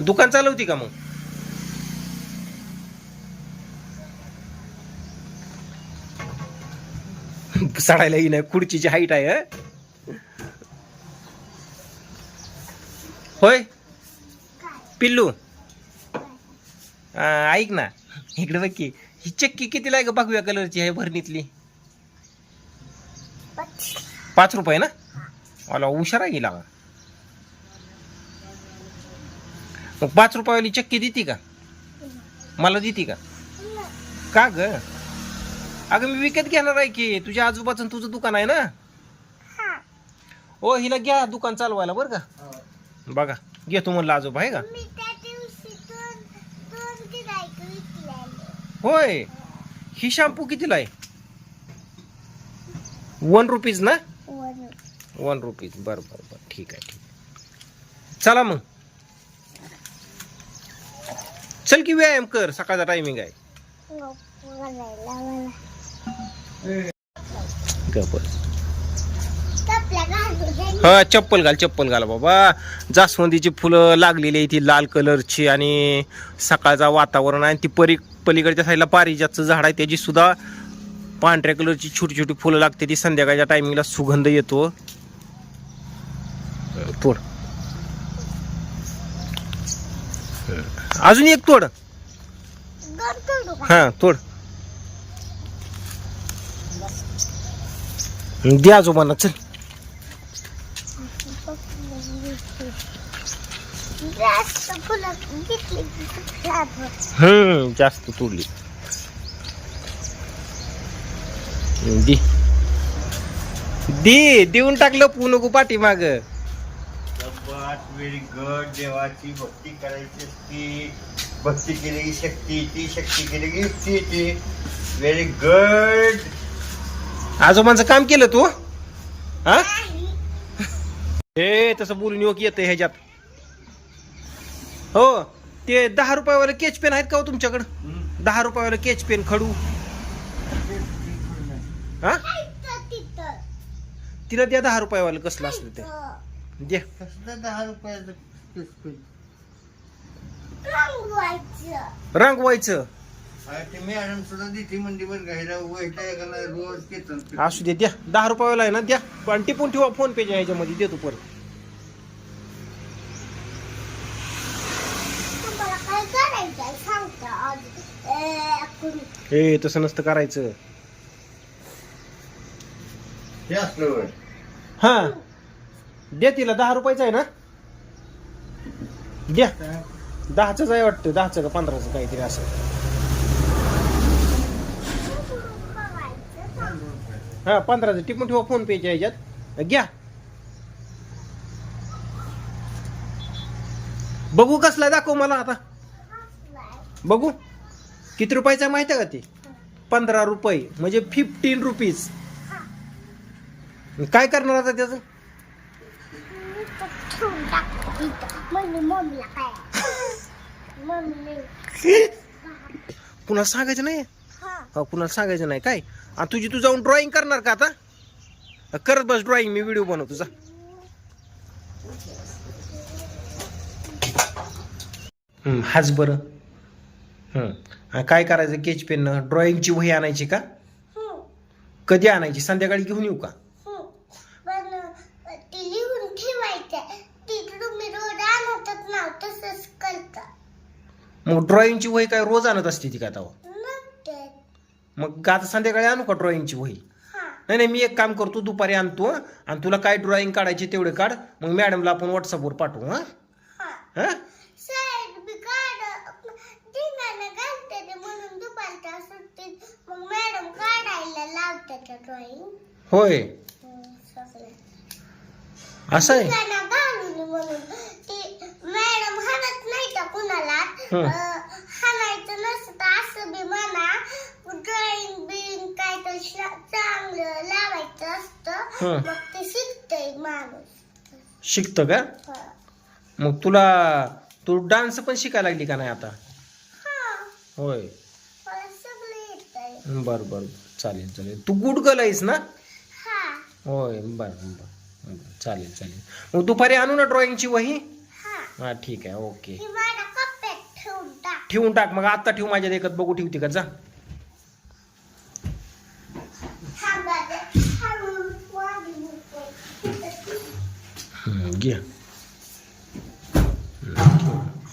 दुकान चालवती का मग? सडायला ही नाही खुर्चीची हाईट आहे? होय? पिल्लू? ऐक ना इकडे बघ की ही चक्की कितीला आहे भगव्या कलरची आहे भरणीतली? पाच. रुपये ना? मला उशारा गेला का मग पाच रुपयावाली चक्की देते का? मला देते का? का ग? अगं मी विकत घेणार आहे की तुझ्या आजोबाचं तुझं दुकान आहे ना? ओ हिला घ्या दुकान चालवायला बरं का? बघा घेतो म्हणलं आजोबा आहे का? होय. ही शॅम्पू कितीला आहे? वन रुपीज ना? वन रुपीज बरं बरं बरं. ठीक आहे ठीक आहे. चला मग. चल की व्यायाम कर सकाळचा टायमिंग आहे. हा चप्पल घाल चप्पल घाल बाबा. जास्वंदीची फुलं लागलेली आहे ती लाल कलरची आणि सकाळचा वातावरण आहे. आणि ती परी पलीकडच्या साईडला पारिजातचं झाड आहे त्याची सुद्धा पांढऱ्या कलरची छोटी छोटी फुलं लागते. ती संध्याकाळच्या टायमिंगला सुगंध येतो. तोड. अजून एक तोड. हा तोड. द्या आजोबांना चल. हम्म जास्त तोडली. दे. देऊन टाकलं पुनकू पाठी माग व्हेरी गुड देवाची भक्ती करायची असती. भक्ती केली की शक्ती ती शक्ती केली की युक्ती येते व्हेरी गुड आजोबांचं काम केलं तू? हा. हे तसं बोलून योग येतं ह्याच्यात. हो ते दहा रुपयावाले केच पेन आहेत का हो तुमच्याकडं? दहा रुपयावाले केच पेन खडू. हा. तिला द्या दहा रुपयावालं कसलं असलं ते? द्या कसलं दहा रुपयाचं पिस्तूल? रंगवायचं. रंगवायचं अरे ते मॅडम सुद्धा देते वैताग आला, रोज असू दे द्या दहा रुपयावाला आहे ना द्या पण टिपून ठेवा फोन पेच्या ह्याच्यामध्ये देतो परत तुम्हाला काय करायचं आहे सांगता आज. ए, आपण हे तसं नसतं करायचं हे असलं. हा दे तिला दहा रुपयाचं आहे ना? द्या दहाच आहे वाटतं दहाचं का पंधराचं काहीतरी असं. हा पंधराचं. टिपून ठेवा फोन पेच्या ह्याच्यात. घ्या. बघू कसला दाखव मला आता. बघू. किती रुपयाचा आहे माहिती आहे का ते? पंधरा रुपये. म्हणजे फिफ्टीन रुपीज काय करणार आता त्याचं? म्हणजे मम्मीला काय मम्मी पुन्हा सांगायचं नाही? हा. हा कुणाला सांगायचं नाही. काय? आणि तुझी तू जाऊन ड्रॉइंग करणार का आता? करत बस ड्रॉइंग मी व्हिडिओ बनव तुझा हम्म, हाच बरं. काय करायचं? केच पेन ड्रॉइंगची वही आणायची का? हम्म, कधी आणायची? संध्याकाळी घेऊन येऊ का हम्म. पण अ, ते लिहून ठेवायचं ती तुम्ही रोज आणतच नाव तसंच करता मग ड्रॉइंगची वही काय रोज आणत असते ती का तेव्हा मग आता संध्याकाळी आणू का ड्रॉइंगची वही? नाही नाही मी एक काम करतो दुपारी आणतो आणि तुला काय ड्रॉइंग काढायची तेवढे काढ. मग मॅडमला आपण व्हॉट्सअपवर पाठवू हां. हा. साईड बी काढ धिंगाणं घालते ते म्हणून दुपारच्या सुट्टीत मग मॅडम काढायला लावते ड्रॉइंग होय. असं आहे? धिंगाणं घालून म्हणून ती मॅडम हाणत नाही का कुणाला हं. अं, हाणायचं नसतं असं बी म्हणा. ड्रॉइंग बिंग काय तर चांगलं लावायचं असतं. मग ते शिकतय माणूस. शिकतं का. मग तुला तू डान्स पण शिकायला लागली का नाही आता? हा. होय. बर बर. चालेल चालेल. तू गुड गर्ल आहेस ना? हा. होय बर बर. चालेल चालेल. मग दुपारी आणू ना ड्रॉइंगची वही? हा. ठीक आहे. ओके. ठेवून टाक मग आता ठेव माझ्या देखत बघू ठेवते का जा. थांबा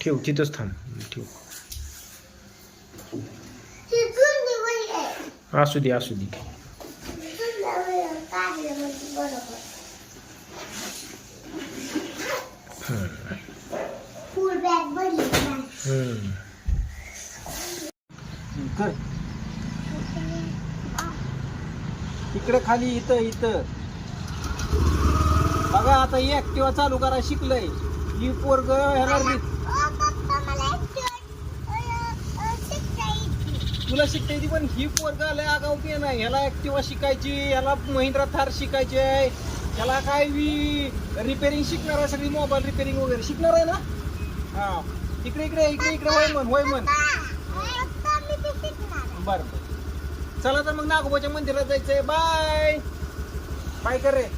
ठेव तिथंच थांब ठेव. असू दे असू दे. जुन्या वहीवर काढलं म्हणजे बरोबर. फुल बॅग भरली नाही. हम्म. कर इकडे खाली इथं इथं. बघा आता ऍक्टिवा चालू करा शिकलंय. ही पोरग ह्याला. तुला शिकता येते पण ही पोरग आलंय आगाऊ की नाही ह्याला ऍक्टिवा शिकायची ह्याला महिंद्रा थार शिकायची आहे. ह्याला काय रिपेरिंग शिकणार आहे सगळी मोबाईल रिपेरिंग वगैरे. शिकणार आहे ना? हा. इकडे इकडे इकडे इकडे. होय म्हण होय म्हण. बरं. चला तर मग नागोबाच्या मंदिरात जायचंय. बाय बाय कर रे.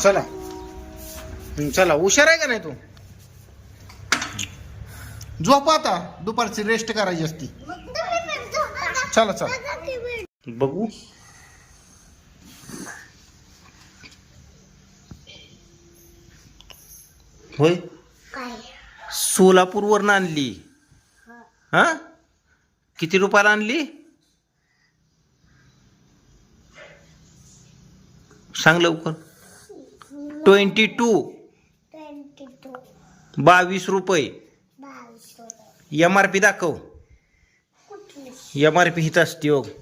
चला. चला. हुशार आहे का नाही तू? झोप आता. दुपारची रेस्ट करायची असती. चला चला. बघा. होय. सोलापूरवरनं आणली. हा. किती रुपयाला आणली? सांग लवकर. Twenty two. बावीस रुपये. एम आर पी दाखव. एम आर पी हिथं असते हो.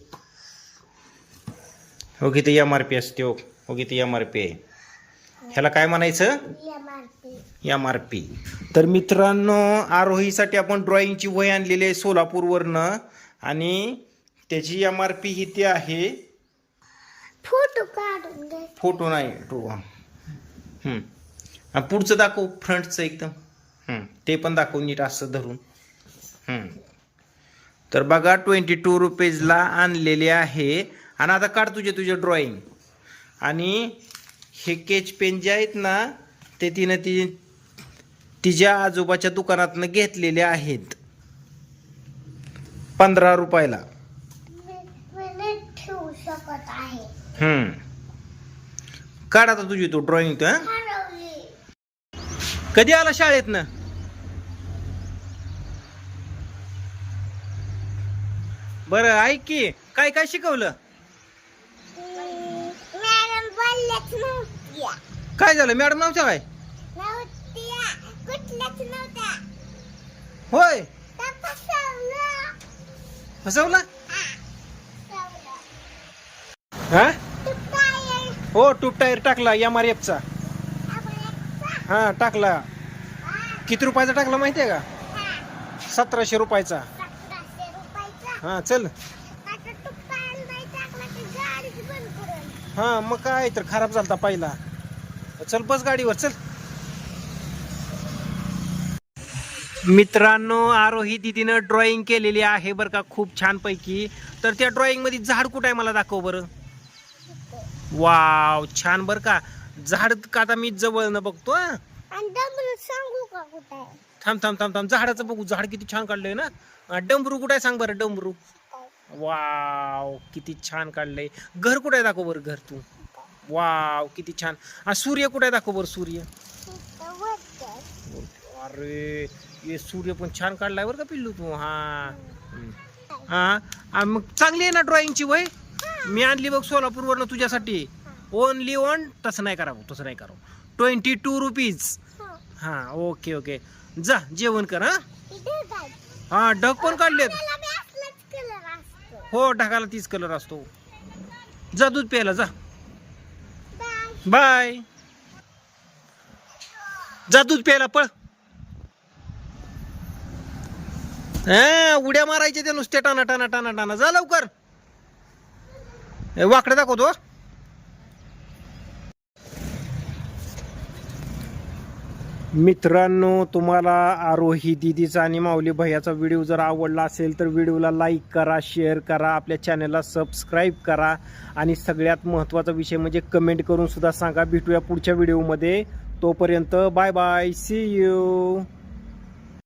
हो किती एम आर पी असते हो हो किती एम आर पी आहे. ह्याला काय म्हणायचं. एम आर पी तर मित्रांनो आरोहीसाठी आपण ड्रॉइंगची वही आणलेली आहे सोलापूरवरनं. आणि त्याची एम आर पी इथे आहे. फोटो काढून फोटो नाही तो. पुढचं दाखव फ्रंटचं एकदम. हम्म. ते पण दाखव नीट असं धरून. हम्म. तर बघा ट्वेंटी टू रुपीजला आणलेले आहे. आणि आता काढ तुझे तुझे ड्रॉइंग आणि हे केच पेन जे आहेत ना ते तिनं ती तिच्या आजोबाच्या दुकानातनं घेतलेले आहेत. पंधरा रुपयाला. हम्म. काढ आता तुझी तू ड्रॉइंग तू कधी आला शाळेत ना बरं ऐक की काय काय शिकवलं मॅडम बोलल्याच नव्हत्या काय झालं? मॅडम नव्हत्या काय? होय. फसवला? हा. हा? आहे? टूब टायर टाकला एम आर एफचा आपण एकटा? हा टाकला. किती रुपयाचा टाकला माहितीये का? हा. सतराशे रुपयाचा. सतराशे रुपयाचा? हा चल आता तू पायाला नाही टाकला की गाडीच बंद करेल हा मग काय तर खराब झालता पहिला. चल बस गाडीवर चल. मित्रांनो आरोही दिदीनं ड्रॉइंग केलेली आहे बरं का खूप छान पैकी तर त्या ड्रॉइंगमध्ये झाड कुठं आहे मला दाखव बरं. वाव छान बरं का. झाड का आता मी बघतो हं. का कुठे आहे? थांब थांब थांब थांब. झाडाचं बघू झाड किती छान काढलंय ना. डमरू कुठं आहे सांग बरं डमरू. वाव किती छान काढलंय. घर कुठं दाखव बरं घर तू? वाव किती छान. हा सूर्य कुठं दाखव बरं सूर्य. अरे ये सूर्य पण छान काढलाय बरं का पिल्लू तू? हा. हा? मग चांगली आहे ना ड्रॉइंगची वय? मी आणली बघ सोलापूरवरनं तुझ्यासाठी. ओनली वन तसं नाही करावं तसं नाही करावं. ट्वेंटी टू रुपीज हं. ओके ओके जा जेवण कर हा? हा ढग पण काढलेत त्याला बी असलाच कलर असतो हो ढगाला तीच कलर असतो. जा दूध प्यायला जा. बाय जा दूध प्यायला पळ. उड्या मारायच्या त्या नुसत्या टाना टाना टाना टाना. जा लवकर. वाकडं दाखवतो दाखवतो मित्रांनो तुम्हाला आरोही दिदीचा आणि माऊली भैयाचा व्हिडिओ जर आवडला असेल तर व्हिडिओला लाईक करा शेअर करा आपल्या चॅनलला सबस्क्राईब करा आणि सगळ्यात महत्त्वाचा विषय म्हणजे कमेंट करून सुद्धा सांगा. भेटूया पुढच्या व्हिडिओमध्ये तोपर्यंत बाय बाय सी यू